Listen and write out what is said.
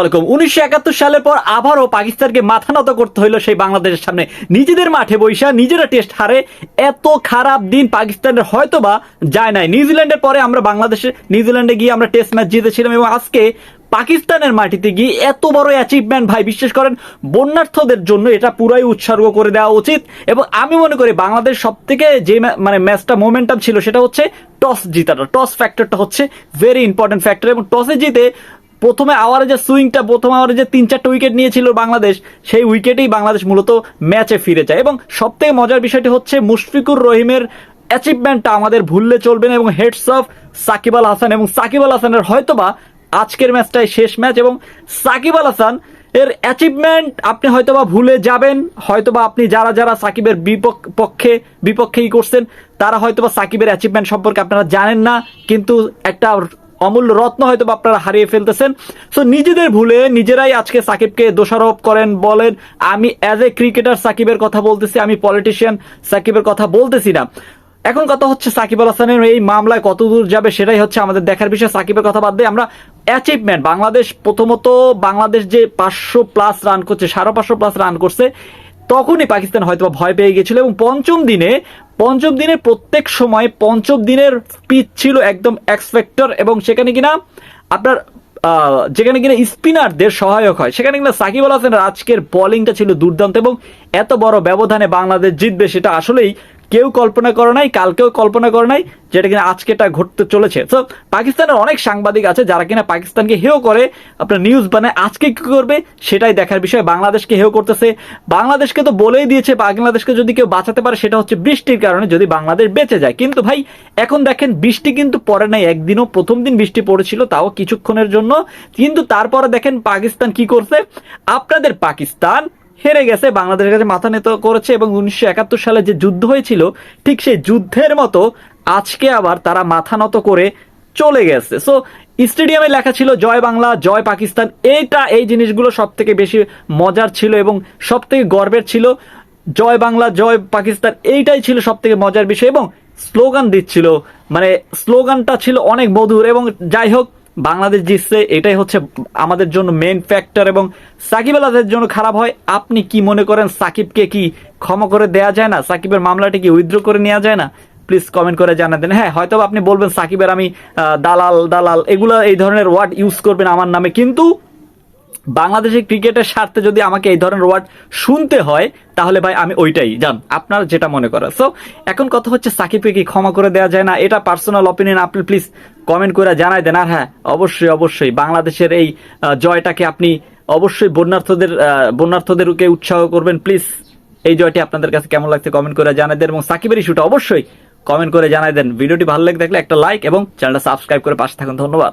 আলাইকুম। উনিশশো একাত্তর সালের পর আবারও পাকিস্তানকে মাথা নত করতে সেই বাংলাদেশের সামনে। নিজেদের মাঠে বৈশা, নিজেরা টেস্ট হারে এত খারাপ দিন পাকিস্তানের যায় নাই। নিউজিল্যান্ডের পরে আমরা বাংলাদেশে, নিউজিল্যান্ডে গিয়ে আমরা টেস্ট ম্যাচ জিতেছিলাম এবং আজকে পাকিস্তানের মাটিতে গিয়ে এত বড় অ্যাচিভমেন্ট ভাই, বিশ্বাস করেন, বন্যার্থদের জন্য এটা পুরাই উৎসর্গ করে দেওয়া উচিত এবং আমি মনে করি বাংলাদেশ সব থেকে যে মানে ম্যাচটা মোমেন্টাম ছিল সেটা হচ্ছে টস জিতাটা। টস ফ্যাক্টরটা হচ্ছে ভেরি ইম্পর্টেন্ট ফ্যাক্টর এবং টসে জিতে প্রথমে আওয়ারে যে সুইংটা, প্রথম আওয়ারে যে তিন চারটে উইকেট নিয়েছিল বাংলাদেশ, সেই উইকেটেই বাংলাদেশ মূলত ম্যাচে ফিরে যায়। এবং সব থেকে মজার বিষয়টি হচ্ছে মুশফিকুর রহিমের অ্যাচিভমেন্টটা আমাদের ভুললে চলবে না এবং হেডস অফ সাকিব আল হাসান এবং সাকিব আল হাসানের হয়তোবা আজকের ম্যাচটাই শেষ ম্যাচ এবং সাকিব আল হাসান এর অ্যাচিভমেন্ট আপনি হয়তোবা ভুলে যাবেন, হয়তোবা আপনি যারা যারা সাকিবের বিপক- পক্ষে, বিপক্ষেই করছেন, তারা হয়তোবা সাকিবের অ্যাচিভমেন্ট সম্পর্কে আপনারা জানেন না, কিন্তু একটা অমূল্য রত্ন হয়তো বা আপনারা হারিয়ে ফেলতেছেন। সো নিজেদের ভুলে নিজেরাই আজকে সাকিবকে দোষারোপ করেন, বলেন, আমি অ্যাজ এ ক্রিকেটার সাকিবের কথা বলতেছি, আমি পলিটিশিয়ান সাকিবের কথা বলতেছি না। এখন কথা হচ্ছে সাকিব আল হাসানের এই মামলায় কত দূর যাবে সেটাই হচ্ছে আমাদের দেখার বিষয়। সাকিবের কথা বাদ দিয়ে আমরা অ্যাচিভমেন্ট বাংলাদেশ প্রথমত বাংলাদেশ যে পাঁচশো প্লাস রান করছে, সাড়ে পাঁচশো প্লাস রান করছে তখনই পাকিস্তান হয়তো ভয় পেয়ে গিয়েছিল এবং পঞ্চম দিনে, পঞ্চম দিনের প্রত্যেক সময় পঞ্চম দিনের পিচ ছিল একদম এক্সপেক্টর এবং সেখানে কিনা আপনার যেখানে কিনা স্পিনারদের সহায়ক হয়, সেখানে কিনা সাকিব আল হাসানের আজকের বলিংটা ছিল দুর্দান্ত এবং এত বড় ব্যবধানে বাংলাদেশ জিতবে সেটা আসলেই কেউ কল্পনা করে নাই, কালকেও কল্পনা করে নাই যেটা কিনা আজকেটা ঘটতে চলেছে। তো পাকিস্তানের অনেক সাংবাদিক আছে যারা কিনা পাকিস্তানকে হেও করে, আপনার নিউজ বানায়, আজকে কি করবে সেটাই দেখার বিষয়, বাংলাদেশকে হেও করতেছে। বাংলাদেশকে তো বলেই দিয়েছে, বাংলাদেশকে যদি কেউ বাঁচাতে পারে সেটা হচ্ছে বৃষ্টির কারণে যদি বাংলাদেশ বেঁচে যায়। কিন্তু ভাই, এখন দেখেন বৃষ্টি কিন্তু পড়ে নাই, একদিনও প্রথম দিন বৃষ্টি পড়েছিল তাও কিছুক্ষণের জন্য। কিন্তু তারপরে দেখেন পাকিস্তান কি করছে? আপনাদের পাকিস্তান হেরে গেছে, বাংলাদেশের কাছে মাথা নত করেছে এবং উনিশশো একাত্তর সালে যে যুদ্ধ হয়েছিল, ঠিক সেই যুদ্ধের মতো আজকে আবার তারা মাথা নত করে চলে গেছে। সো স্টেডিয়ামে লেখা ছিল, জয় বাংলা, জয় পাকিস্তান। এইটা, এই জিনিসগুলো সব থেকে বেশি মজার ছিল এবং সব থেকে গর্বের ছিল, জয় বাংলা, জয় পাকিস্তান। এইটাই ছিল সব থেকে মজার বিষয় এবং স্লোগান দিচ্ছিল। মানে স্লোগানটা ছিল অনেক মধুর এবং যাই হোক বাংলাদেশ জিতছে, এটাই হচ্ছে আমাদের জন্য মেন ফ্যাক্টর এবং সাকিব আল জন্য খারাপ হয়। আপনি কি মনে করেন সাকিবকে কি ক্ষমা করে দেয়া যায় না? সাকিবের মামলাটি কি উইথড্র করে নেওয়া যায় না? প্লিজ কমেন্ট করে জানা দেন। হ্যাঁ হয়তো আপনি বলবেন সাকিবের আমি দালাল দালাল, এগুলো এই ধরনের ওয়ার্ড ইউজ করবেন আমার নামে, কিন্তু বাংলাদেশের ক্রিকেটের স্বার্থে যদি আমাকে এই ধরনের ওয়ার্ড শুনতে হয়, তাহলে ভাই আমি ওইটাই। জান আপনার যেটা মনে করেন সো এখন কথা হচ্ছে সাকিবকে কি ক্ষমা করে দেওয়া যায় না? এটা পার্সোনাল অপিনিয়ন আপনি প্লিজ কমেন্ট করে জানাই দেন। আর হ্যাঁ অবশ্যই অবশ্যই, বাংলাদেশের এই জয়টাকে আপনি অবশ্যই বন্যার্থদের বন্যার্থদেরকে উৎসাহ করবেন। প্লিজ এই জয়টি আপনাদের কাছে কেমন লাগছে কমেন্ট করে জানাই দেন। এবং সাকিবের ইস্যুটা অবশ্যই কমেন্ট করে জানাই দেন। ভিডিওটি ভালো লাগে থাকলে একটা লাইক এবং চ্যানেলটা সাবস্ক্রাইব করে পাশে থাকুন। ধন্যবাদ।